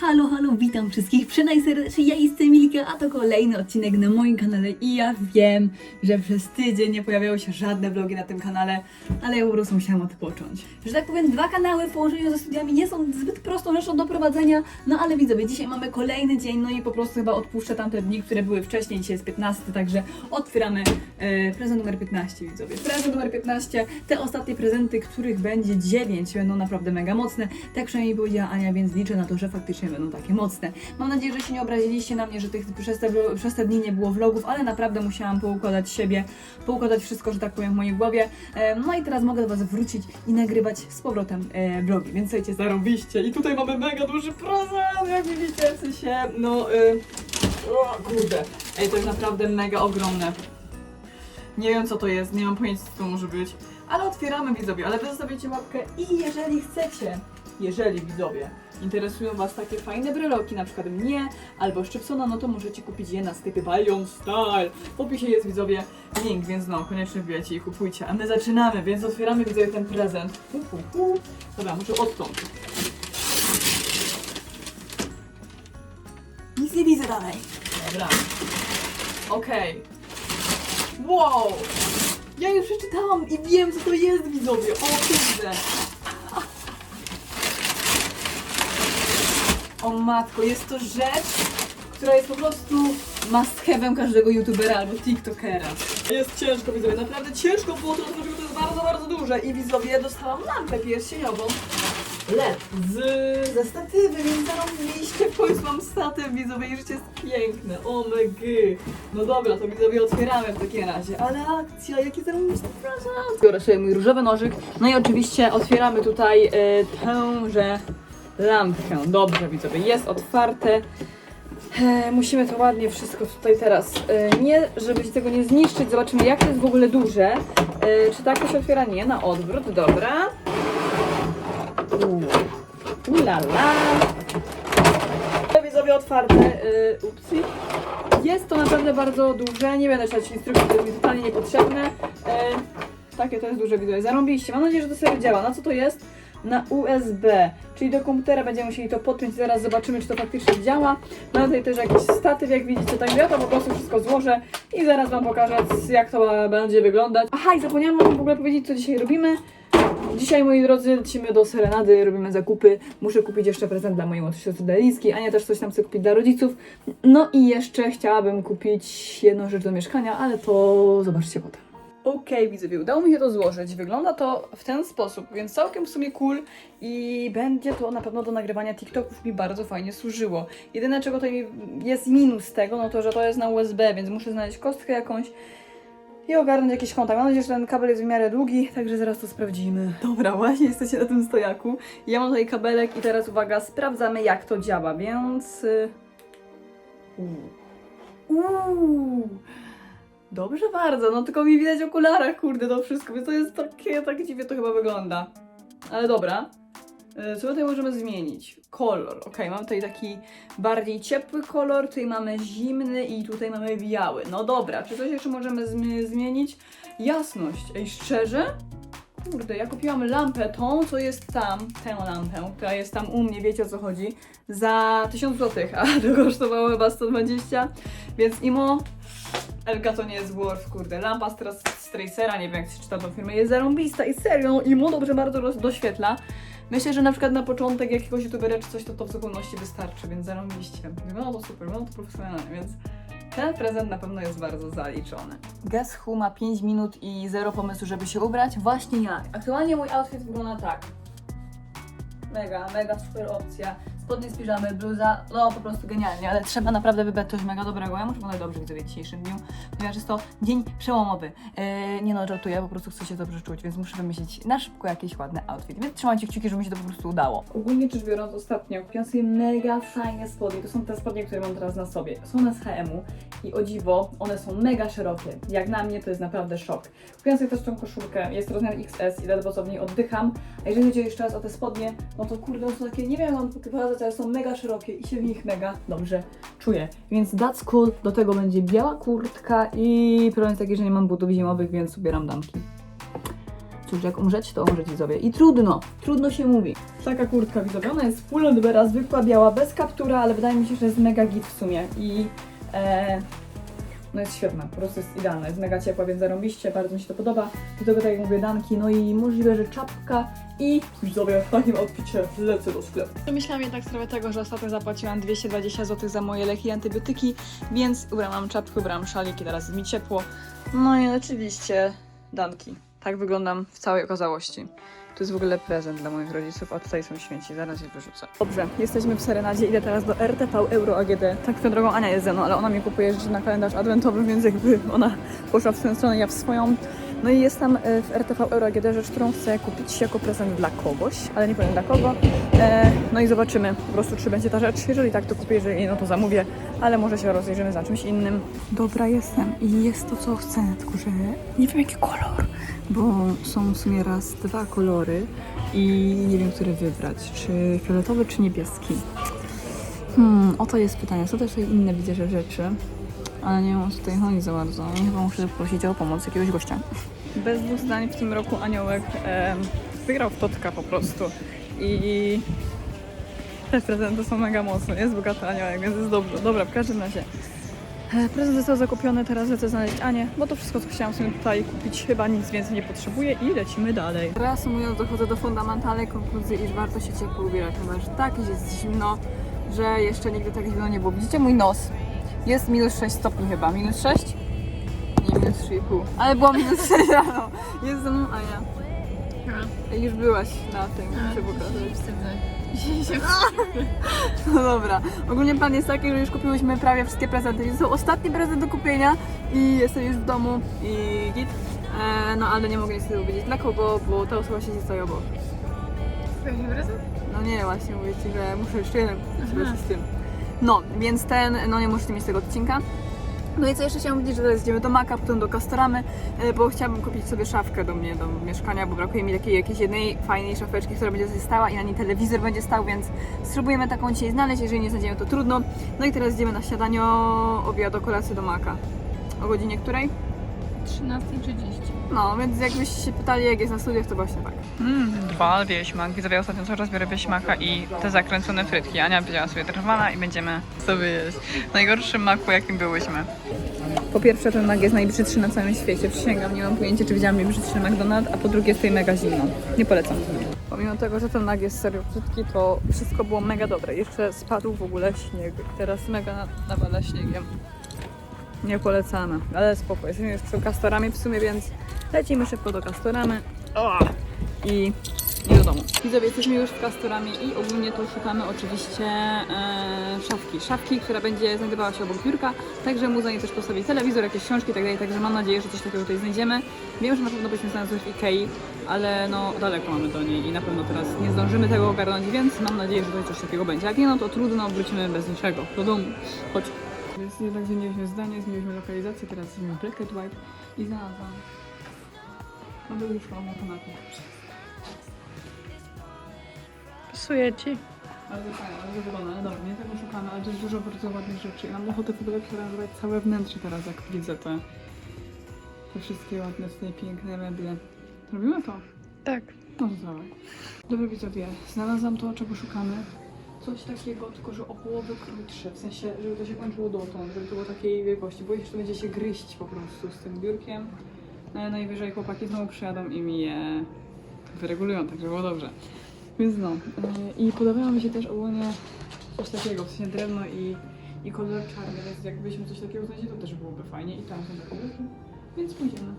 Halo, halo, witam wszystkich przynajserdeczniej, ja jestem Milka, a to kolejny odcinek na moim kanale i ja wiem, że przez tydzień nie pojawiały się żadne vlogi na tym kanale, ale ja po prostu musiałam odpocząć. Że tak powiem, dwa kanały w połączeniu ze studiami nie są zbyt prostą rzeczą do prowadzenia, no ale widzowie, dzisiaj mamy kolejny dzień, no i po prostu chyba odpuszczę tamte dni, które były wcześniej, dzisiaj jest 15, także otwieramy e, prezent numer 15, widzowie. Prezent numer 15, te ostatnie prezenty, których będzie 9, będą naprawdę mega mocne, tak przynajmniej powiedziała Ania, więc liczę na to, że faktycznie będą takie mocne. Mam nadzieję, że się nie obraziliście na mnie, że tych, przez, te, przez te dni nie było vlogów, ale naprawdę musiałam poukładać siebie, poukładać wszystko, że tak powiem, w mojej głowie. E, no i teraz mogę do Was wrócić i nagrywać z powrotem e, vlogi, więc słuchajcie, zarobiście. I tutaj mamy mega duży prezent, jak widzicie, w sensie, no, y, o kurde, ej, to jest naprawdę mega ogromne. Nie wiem co to jest, nie mam pojęcia co to może być, ale otwieramy widzowie, ale wy zostawiacie łapkę i jeżeli chcecie, jeżeli widzowie interesują was takie fajne breloki, na przykład mnie albo Szczypsona, no to możecie kupić je na sklepie Balion Style. W opisie jest widzowie link, więc no, koniecznie wbijajcie i kupujcie. A my zaczynamy, więc otwieramy widzowie ten prezent. Hu, hu, hu. Dobra, muszę odtąd. Nic nie widzę dalej. Dobra. Okej. Wow! Ja już przeczytałam i wiem co to jest widzowie. O kurde. O matko, jest to rzecz, która jest po prostu must have'em każdego youtubera albo tiktokera. Jest ciężko widzowie, naprawdę ciężko było to bo to jest bardzo, bardzo duże. I widzowie, dostałam lampę pierścieniową. LED z, ze statywy, więc zarobiliście. W końcu statyw, widzowie, i życie jest piękne. O my. No dobra, to widzowie otwieramy w takim razie. Ale akcja, jaki zarobisty prezent. Biorę sobie mój różowy nożyk. No i oczywiście otwieramy tutaj y, tęże lampkę. Dobrze, widzowie, jest otwarte. E, musimy to ładnie wszystko tutaj teraz. E, nie, żeby się tego nie zniszczyć, zobaczymy jak to jest w ogóle duże. E, czy tak to się otwiera? Nie, na odwrót, dobra. Ulala. Widzowie otwarte. Yy, upsi. Jest to naprawdę bardzo duże. Nie będę czytać instrukcji, to jest mi totalnie niepotrzebne. Yy, takie to jest duże widzowie. Zarąbiliście. Mam nadzieję, że to sobie działa. Na co to jest? Na USB, czyli do komputera będziemy musieli to podpiąć. Zaraz zobaczymy, czy to faktycznie działa. Mam tutaj też jakiś statyw, jak widzicie. Tak ja to po prostu wszystko złożę i zaraz Wam pokażę, jak to będzie wyglądać. Aha, i zapomniałam Wam w ogóle powiedzieć, co dzisiaj robimy. Dzisiaj, moi drodzy, lecimy do Serenady, robimy zakupy. Muszę kupić jeszcze prezent dla mojej młodszej siostry Deliski. Ania też coś tam chce kupić dla rodziców. No i jeszcze chciałabym kupić jedną rzecz do mieszkania, ale to zobaczcie potem. Okej, widzowie, udało mi się to złożyć. Wygląda to w ten sposób, więc całkiem w sumie cool i będzie to na pewno do nagrywania TikToków mi bardzo fajnie służyło. Jedyne, czego tutaj jest minus tego, no to, że to jest na USB, więc muszę znaleźć kostkę jakąś i ogarnąć jakiś kontakt. Mam nadzieję, że ten kabel jest w miarę długi, także zaraz to sprawdzimy. Dobra, właśnie jesteście na tym stojaku. Ja mam tutaj kabelek i teraz uwaga, sprawdzamy jak to działa, więc... y, Uuu. Dobrze bardzo, no tylko mi widać w okularach, kurde, to wszystko, więc to jest takie, tak dziwnie to chyba wygląda. Ale dobra. Y, Co tutaj możemy zmienić? Kolor. Ok, mam tutaj taki bardziej ciepły kolor, tutaj mamy zimny i tutaj mamy biały. No dobra, czy coś jeszcze możemy zmi- zmienić? Jasność. Ej, szczerze? Kurde, ja kupiłam lampę tą, co jest tam, tę lampę, która jest tam u mnie, wiecie o co chodzi, za 1000 zł, a to kosztowało chyba 120, więc imo, Elka to nie jest Worf, kurde, lampa teraz z Tracera, nie wiem jak się czyta tą firmę, jest zarąbista i serio, no imo dobrze bardzo doświetla. Myślę, że na przykład na początek jakiegoś youtubera czy coś, to to w zupełności wystarczy, więc zarąbiście. Wygląda to super, wygląda to profesjonalnie, więc ten prezent na pewno jest bardzo zaliczony. Guess Who ma 5 minut i zero pomysłu, żeby się ubrać. Właśnie jak. Aktualnie mój outfit wygląda tak. Mega, mega super opcja. Spodnie z piżamy, bluza, no po prostu genialnie, ale trzeba naprawdę wybrać coś mega dobrego. Ja muszę wyglądać dobrze widzowie w dzisiejszym dniu, ponieważ jest to dzień przełomowy. Yy, nie no, żartuję, po prostu chcę się dobrze czuć, więc muszę wymyślić na szybko jakiś ładny outfit. Więc trzymajcie kciuki, żeby mi się to po prostu udało. Ogólnie rzecz biorąc, ostatnio kupiłam sobie mega fajne spodnie. To są te spodnie, które mam teraz na sobie. Są one z H&M-u i o dziwo, one są mega szerokie. Jak na mnie to jest naprawdę szok. Kupiłam sobie też tą koszulkę, jest rozmiar XS i ledwo co w niej oddycham. A jeżeli chodzi jeszcze raz o te spodnie, no to kurde, są takie, nie wiem mam pokazać, są mega szerokie i się w nich mega dobrze czuję. Więc that's cool, do tego będzie biała kurtka i problem jest taki, że nie mam butów zimowych, więc ubieram damki. Cóż, jak umrzeć, to umrzeć widzowie. I trudno, trudno się mówi. taka kurtka widzowa. Ona jest full odbera, zwykła, biała, bez kaptura, ale wydaje mi się, że jest mega git w sumie. I e, no jest świetna, po prostu jest idealna, jest mega ciepła, więc zarąbiście, bardzo mi się to podoba. Do tego, tak jak mówię, danki, no i możliwe, że czapka i widzowie w takim outficie lecę do sklepu. Myślałam jednak sprawę tego, że ostatnio zapłaciłam 220 zł za moje leki i antybiotyki, więc ubrałam czapkę, ubrałam szalik i teraz jest mi ciepło. No i oczywiście danki. Tak wyglądam w całej okazałości. To jest w ogóle prezent dla moich rodziców, a tutaj są śmieci, zaraz je wyrzucę. Dobrze, jesteśmy w Serenadzie, idę teraz do RTV Euro AGD. Tak swoją drogą Ania jest ze mną, ale ona mi kupuje rzeczy na kalendarz adwentowy, więc jakby ona poszła w swoją stronę, ja w swoją. No i jest tam e, w RTV Euro AGD rzecz, którą chcę kupić jako prezent dla kogoś, ale nie powiem dla kogo. E, no i zobaczymy po prostu, czy będzie ta rzecz. Jeżeli tak, to kupię, jeżeli nie, no to zamówię, ale może się rozejrzymy za czymś innym. Dobra, jestem i jest to, co chcę, tylko że nie wiem jaki kolor, bo są w sumie raz dwa kolory i nie wiem, który wybrać, czy fioletowy, czy niebieski. Hmm, oto jest pytanie. Są też tutaj inne, widzę, że rzeczy, ale nie wiem, o co tutaj chodzi za bardzo. I chyba muszę prosić o pomoc jakiegoś gościa. Bez dwóch zdań w tym roku Aniołek em, wygrał w Totka po prostu i te prezenty są mega mocne. Jest bogaty aniołek, więc jest dobrze. Dobra, w każdym razie. e, Prezent został zakupiony, teraz lecę znaleźć Anię, bo to wszystko, co chciałam sobie tutaj kupić, chyba nic więcej nie potrzebuję i lecimy dalej. Reasumując, dochodzę do fundamentalnej konkluzji, iż warto się ciepło ubierać, ponieważ tak jest zimno, że jeszcze nigdy tak zimno nie było. Widzicie mój nos? Jest minus 6 stopni chyba. Minus 6? Nie, minus 3,5. Ale było minus 6 rano. Jest ze mną Ania. Już byłaś na tym, muszę pokazać. No dobra. Ogólnie plan jest taki, że już kupiłyśmy prawie wszystkie prezenty. To są ostatnie prezenty do kupienia i jestem już w domu i git. E, no ale nie mogę niestety powiedzieć dla kogo, bo ta osoba siedzi tutaj obok. No nie, właśnie mówię Ci, że muszę jeszcze jeden kupić Aha. z tym. No, więc ten, no nie możecie mieć tego odcinka. No i co jeszcze chciałam powiedzieć, że teraz idziemy do Maka, potem do Castoramy, e, bo chciałabym kupić sobie szafkę do mnie, do mieszkania, bo brakuje mi takiej jakiejś jednej fajnej szafeczki, która będzie sobie stała i na niej telewizor będzie stał, więc spróbujemy taką dzisiaj znaleźć, jeżeli nie znajdziemy to trudno. No i teraz idziemy na śniadanie, obiad, kolację do Maka. O godzinie której? 13.30. No, więc jakbyście się pytali, jak jest na studiach, to właśnie tak. Mm, dwa wieśmak. Widzowie, ostatnio cały czas biorę wieśmaka i te zakręcone frytki. Ania wzięła sobie drwana i będziemy sobie jeść. W najgorszym maku, jakim byłyśmy. Po pierwsze, ten mak jest najbrzydszy na całym świecie. Przysięgam, nie mam pojęcia, czy widziałam najbrzydszy McDonald's, a po drugie jest tutaj mega zimno. Nie polecam. Pomimo tego, że ten mak jest serio brzydki, to wszystko było mega dobre. Jeszcze spadł w ogóle śnieg. Teraz mega na- nawala śniegiem. Nie polecamy, ale spoko. Jesteśmy już przy Castorami w sumie, więc lecimy szybko do Castoramy O! i, i do domu. Widzowie, jesteśmy już w Castorami i ogólnie tu szukamy oczywiście e, szafki. Szafki, która będzie znajdowała się obok biurka, także mu za niej też postawić telewizor, jakieś książki i tak także mam nadzieję, że coś takiego tutaj znajdziemy. Wiem, że na pewno byśmy znaleźli w Ikei, ale no daleko mamy do niej i na pewno teraz nie zdążymy tego ogarnąć, więc mam nadzieję, że tutaj coś takiego będzie. Jak nie, no to trudno, wrócimy bez niczego do domu. Chodź. Więc jednak zmieniliśmy zdanie, zmieniliśmy lokalizację, teraz jesteśmy w Black and White i znalazłam. No mam to na to. Pasuje ci. Bardzo fajne, bardzo wygląda, ale dobra, nie tego szukamy, ale to jest dużo bardzo ładnych rzeczy. I mam ochotę przeranżować całe wnętrze teraz, jak widzę te, te wszystkie ładne, tutaj piękne meble. Robimy to? Tak. No to dawaj. Dobra widzowie, znalazłam to, czego szukamy. Coś takiego, tylko że o połowę krótsze, w sensie, żeby to się kończyło dotąd, żeby to było takiej wielkości. Że to będzie się gryźć po prostu z tym biurkiem. No, najwyżej chłopaki znowu przyjadą i mi je wyregulują, tak żeby było dobrze. Więc no. yy, I podobało mi się też ogólnie coś takiego, w sensie drewno i, i kolor czarny, więc jakbyśmy coś takiego znaleźli, to też byłoby fajnie. I tam są takie rzeczy, więc pójdziemy.